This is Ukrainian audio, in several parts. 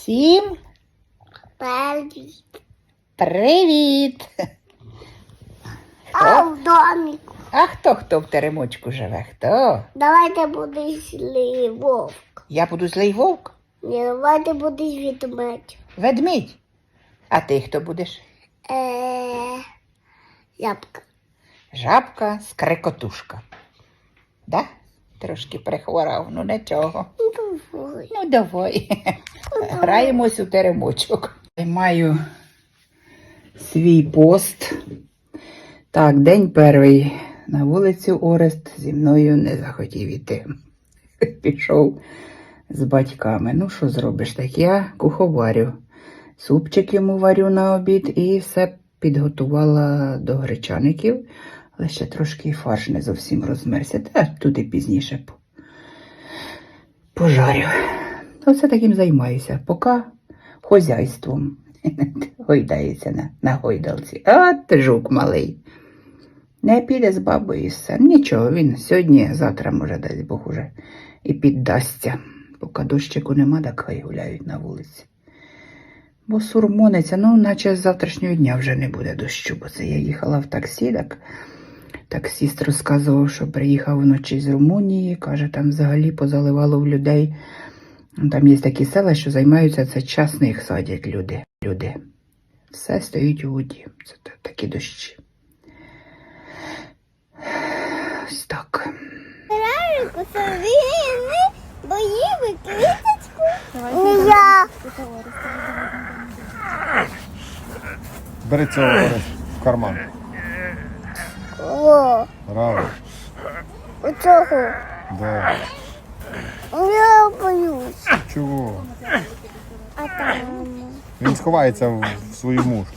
Всім Привіт. привіт! А в доміку. А хто хто в теремочку живе? Хто? Давайте будеш злий вовк. Я буду злий вовк, Ні, давайте будеш відмедь. ведмідь. А ти хто будеш? Е, Ябка. Жабка скрекотушка. Да? Трошки прихворав, ну нічого. Ну, давай. Ну, давай. Граємось у теремочок. Маю свій пост. Так, день перший. На вулицю Орест зі мною не захотів іти. Пішов з батьками. Ну, що зробиш? Так я куховарю. Супчик йому варю на обід і все підготувала до гречаників. Але ще трошки фарш не зовсім розмерся. Та туди пізніше пожарю. Оце таким займаюся, поки хозяйством гойдається на, на гойдалці. От жук малий. Не піде з бабою все. Нічого, він сьогодні, завтра, може, дасть Бог уже і піддасться. Поки дощику нема, так хай гуляють на вулиці. Бо сурмониться, ну, наче з завтрашнього дня вже не буде дощу, бо це я їхала в таксі, так таксіст розказував, що приїхав вночі з Румунії, каже, там взагалі позаливало в людей. Там є такі села, що займаються це частних садять люди. люди. Все стоїть у воді. Це такі дощі. Ось так. Боїли квіточку. Я. Бери цього в карман. О, Браво. у цього. Да. Я боюсь. Чого? А там. Він сховається в, в свою мушку.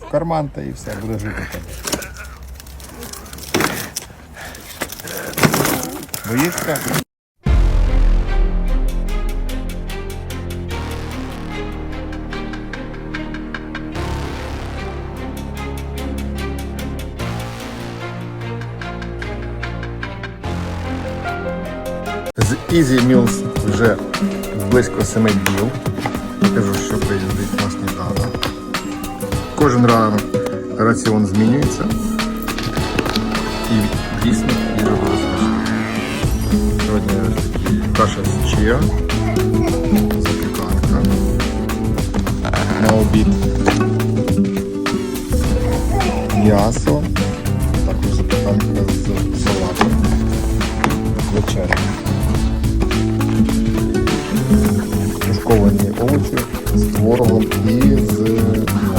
В карман та і все, буде жити там. Боїшся? Easy Meals вже близько 7 днів. Кажу, що приїздить на сніданок. Кожен ранок раціон змінюється. І дійсно дуже дуже смачно. Сьогодні каша з чия, запіканка. На обід. М'ясо. Також запіканка з салатом. Вечеря. З творогом і з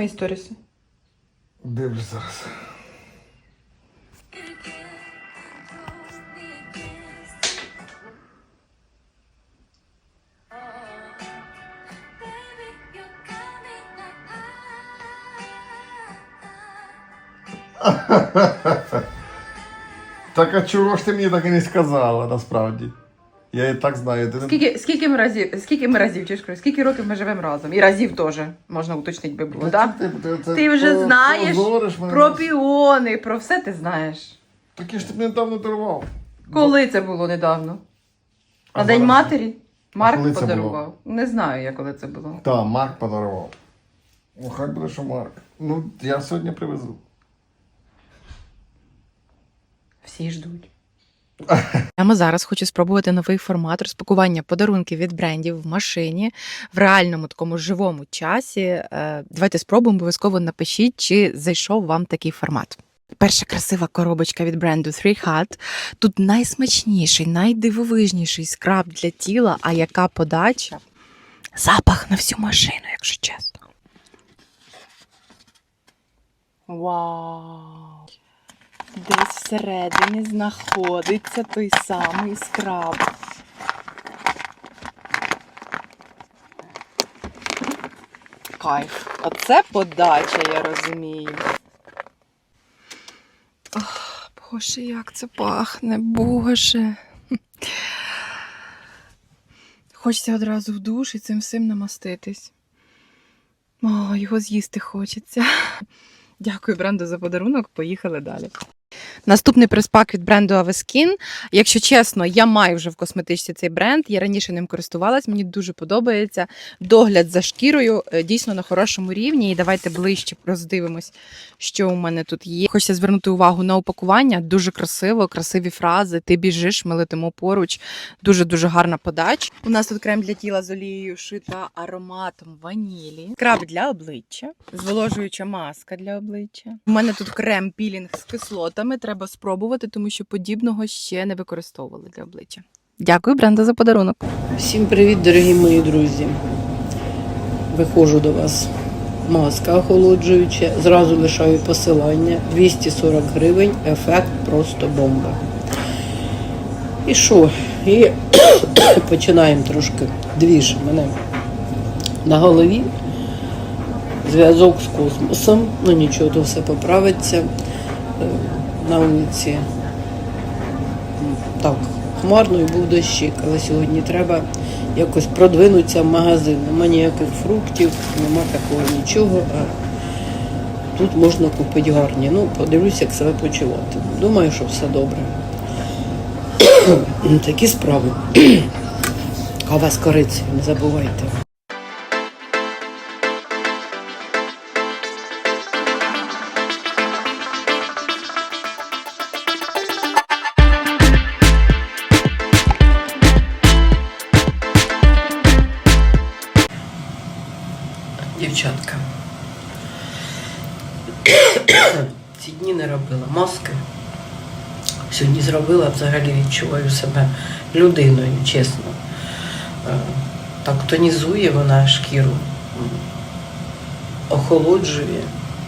мої сторіси? Дивлюсь зараз. Так а чого ж ти мені так і не сказала, насправді? Я і так знаю. Ти не- Скільки, скільки ми разів, скільки ми разів, чи ж кажу, скільки років ми живемо разом? І разів теж можна уточнити би було, так? Ти, ти, ти, Ти вже по- знаєш позориш мене. Про піони, про все ти знаєш. Так я ж тебе недавно дарував. Коли це було недавно? А На День зараз? матері? Марк коли це подарував. Не знаю я, коли це було. Так, Марк подарував. Ну, хай буде, що Марк. Ну, я сьогодні привезу. Всі ждуть. Прямо зараз хочу спробувати новий формат розпакування подарунків від брендів в машині в реальному такому живому часі. Е, Давайте спробуємо, обов'язково напишіть, чи зайшов вам такий формат. Перша красива коробочка від бренду Three Hut. Тут найсмачніший, найдивовижніший скраб для тіла, а яка подача? Запах на всю машину, якщо чесно. Вау! Всередині знаходиться той самий скраб. Кайф. Оце подача, я розумію. Ох, Боже, як це пахне, Боже. Хочеться одразу в душ і цим всім намаститись. О, його з'їсти хочеться. Дякую бренду за подарунок. Поїхали далі. Наступний приспак від бренду Aveskin. Якщо чесно, я маю вже в косметичці цей бренд. Я раніше ним користувалась, мені дуже подобається. Догляд за шкірою е, дійсно на хорошому рівні. І давайте ближче роздивимось, що у мене тут є. Хочеться звернути увагу на упакування. Дуже красиво, красиві фрази. Ти біжиш, ми летимо поруч. Дуже дуже гарна подача. У нас тут крем для тіла з олією шита ароматом ванілі, скраб для обличчя, зволожуюча маска для обличчя. У мене тут крем пілінг з кислотами. Треба спробувати, тому що подібного ще не використовували для обличчя. Дякую, бренда, за подарунок. Всім привіт, дорогі мої друзі. Виходжу до вас. Маска охолоджуюча. Зразу лишаю посилання. 240 гривень. Ефект просто бомба. І що? І починаємо трошки двіж мене на голові. Зв'язок з космосом. Ну нічого, то все поправиться. На вулиці так, хмарно і був дощик, але сьогодні треба якось продвинутися в магазин. Нема ніяких фруктів, нема такого нічого. А тут можна купити гарні. Ну, подивлюся, як себе почувати. Думаю, що все добре. Такі справи. Кава з корицею, не забувайте. Дівчатка. Ці дні не робила маски. Сьогодні зробила, взагалі відчуваю себе людиною, чесно. Е, Так тонізує вона шкіру, охолоджує.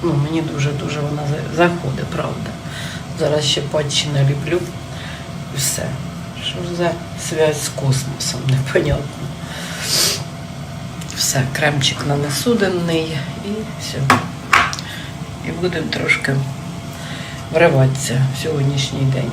Ну, мені дуже-дуже вона заходить, правда. Зараз ще патчі наліплю і все. Що за связь з космосом, непонятно. Все, кремчик нанесу денний і все. І будемо трошки вриватися в сьогоднішній день.